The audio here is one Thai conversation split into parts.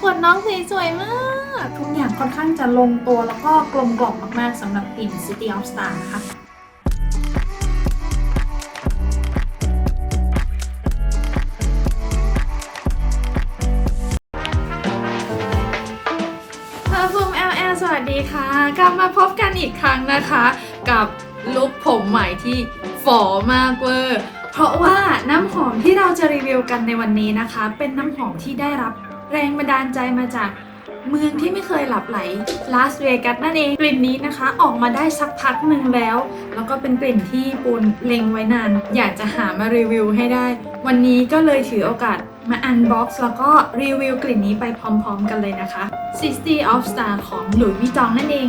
ขวดน้องสีสวยมาก ทุกอย่างค่อนข้างจะลงตัวแล้วก็กลมกล่อมมากๆสำหรับกลิ่น City of Star นะคะพาฟูม LL สวัสดีค่ะ กลับมาพบกันอีกครั้งนะคะ กับลุคผมใหม่ที่ฝ่อมากเวอร์ เพราะว่าน้ำหอมที่เราจะรีวิวกันในวันนี้นะคะ เป็นน้ำหอมที่ได้รับ แรงบันดาลใจมาจากเมืองที่ไม่เคยหลับไหลลาสเวกัสนั่นเองกลิ่นนี้นะคะ ออกมาได้สักพักหนึ่งแล้ว แล้วก็เป็นกลิ่นที่ปูนเล็งไว้นาน อยากจะหามารีวิวให้ได้ วันนี้ก็เลยถือโอกาสมาอันบ็อกซ์แล้วก็รีวิวกลิ่นนี้ไปพร้อมๆกันเลยนะคะ60 of Star ของหลุยส์วิจองนั่นเอง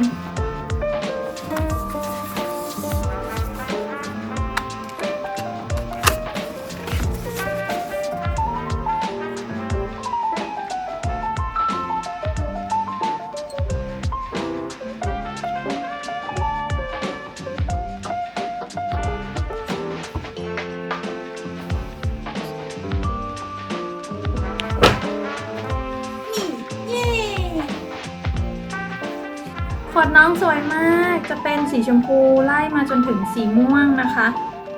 ขวดน้องสวยมาก จะเป็นสีชมพูไล่มาจนถึงสีม่วงนะคะ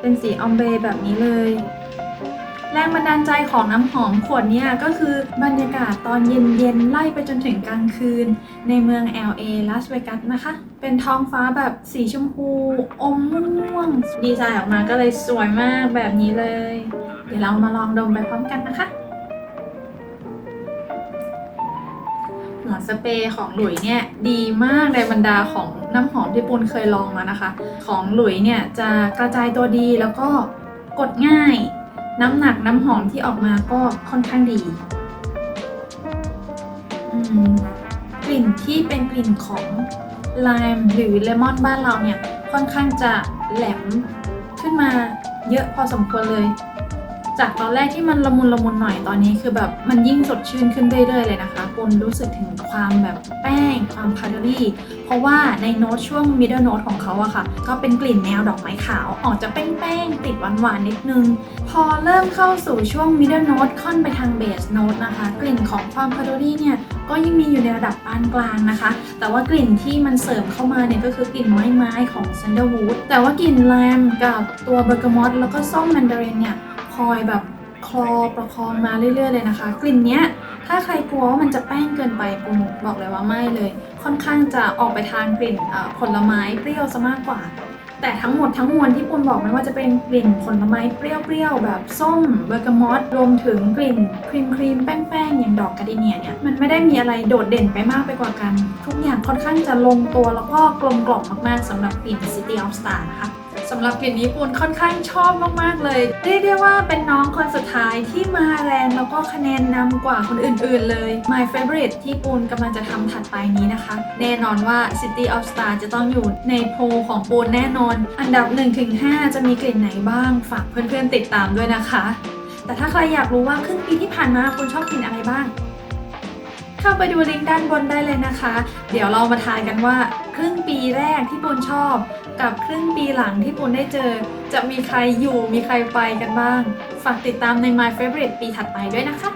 เป็นสีออมเบแบบนี้เลย แรงบันดาลใจของน้ำหอมขวดเนี้ยก็คือบรรยากาศตอนเย็นๆไล่ไปจนถึงกลางคืน ในเมือง LA ลาสเวกัสนะคะ เป็นท้องฟ้าแบบสีชมพูอมม่วง ดีไซน์ออกมาก็เลยสวยมากแบบนี้เลย เดี๋ยวเรามาลองดมไปพร้อมกันนะคะ หัวสเปรย์ของหลุยเนี่ยดีมากในบรรดาของน้ำหอมที่ปุนเคยลองมานะคะ ของหลุยเนี่ยจะกระจายตัวดีแล้วก็กดง่าย น้ำหนักน้ำหอมที่ออกมาก็ค่อนข้างดีกลิ่นที่เป็นกลิ่นของไลม์หรือเลมอนบ้านเราเนี่ยค่อนข้างจะแหลมขึ้นมาเยอะพอสมควรเลย จากตอนแรกที่มันละมุนละมุนหน่อยตอนนี้คือแบบมันยิ่งสดชื่นขึ้นเรื่อยๆเลยนะคะปนรู้สึกถึงความแบบแป้ง ความพารารี่ เพราะว่าในโน้ตช่วง middle note ของเขาอะค่ะ ก็เป็นกลิ่นแนวดอกไม้ขาว ออกจะแป้งๆติดหวานๆนิดนึง พอเริ่มเข้าสู่ช่วง middle note ค่อนไปทาง base note นะคะ กลิ่นของความพารารี่เนี่ยก็ยังมีอยู่ในระดับปานกลางนะคะ แต่ว่ากลิ่นที่มันเสริมเข้ามาเนี่ยก็คือกลิ่นไม้ไม้ๆของ sandalwood แต่ว่ากลิ่นแลมกับตัวเบอร์กามอตแล้วก็ส้มแมนดารินเนี่ย อยแบบคลอประคองมาเรื่อยๆเลยนะคะ กลิ่นเนี้ยถ้าใครกลัวว่ามันจะแป้งเกินไปปุณบอกเลยว่าไม่เลย ค่อนข้างจะออกไปทางกลิ่นผลไม้เปรี้ยวซะมากกว่า แต่ทั้งหมดทั้งมวลที่ปุณบอกไม่ว่าจะเป็นกลิ่นผลไม้เปรี้ยวๆแบบส้มเบอร์กามอตรวมถึงกลิ่นครีมครีมๆแป้งๆอย่างดอกกาเดเนียเนี่ยมันไม่ได้มีอะไรโดดเด่นไปมากไปกว่ากัน ทุกอย่างค่อนข้างจะลงตัวแล้วก็กลมกล่อมมากๆสำหรับกลิ่น City of Star นะคะ สำหรับกลิ่นนี้ปูนค่อนข้างชอบมากๆเลย เรียกได้ว่าเป็นน้องคนสุดท้ายที่มาแรงแล้วก็คะแนนนำกว่าคนอื่นๆเลย My favorite ที่ปูนกำลังจะทำถัดไปนี้นะคะ แน่นอนว่า City of Star จะต้องอยู่ในโพลของปูนแน่นอน อันดับ 1-5 จะมีกลิ่นไหนบ้าง ฝากเพื่อนๆติดตามด้วยนะคะ แต่ถ้าใครอยากรู้ว่าครึ่งปีที่ผ่านมาปูนชอบกลิ่นอะไรบ้าง เข้าไปดูลิงก์ด้านบนได้เลยนะคะ เดี๋ยวเรามาทายกันว่า ครึ่งปีแรกที่ปุนชอบ กับครึ่งปีหลังที่ปุนได้เจอ จะมีใครอยู่มีใครไปกันบ้าง ฝากติดตามใน My Favorite ปีถัดไปด้วยนะคะ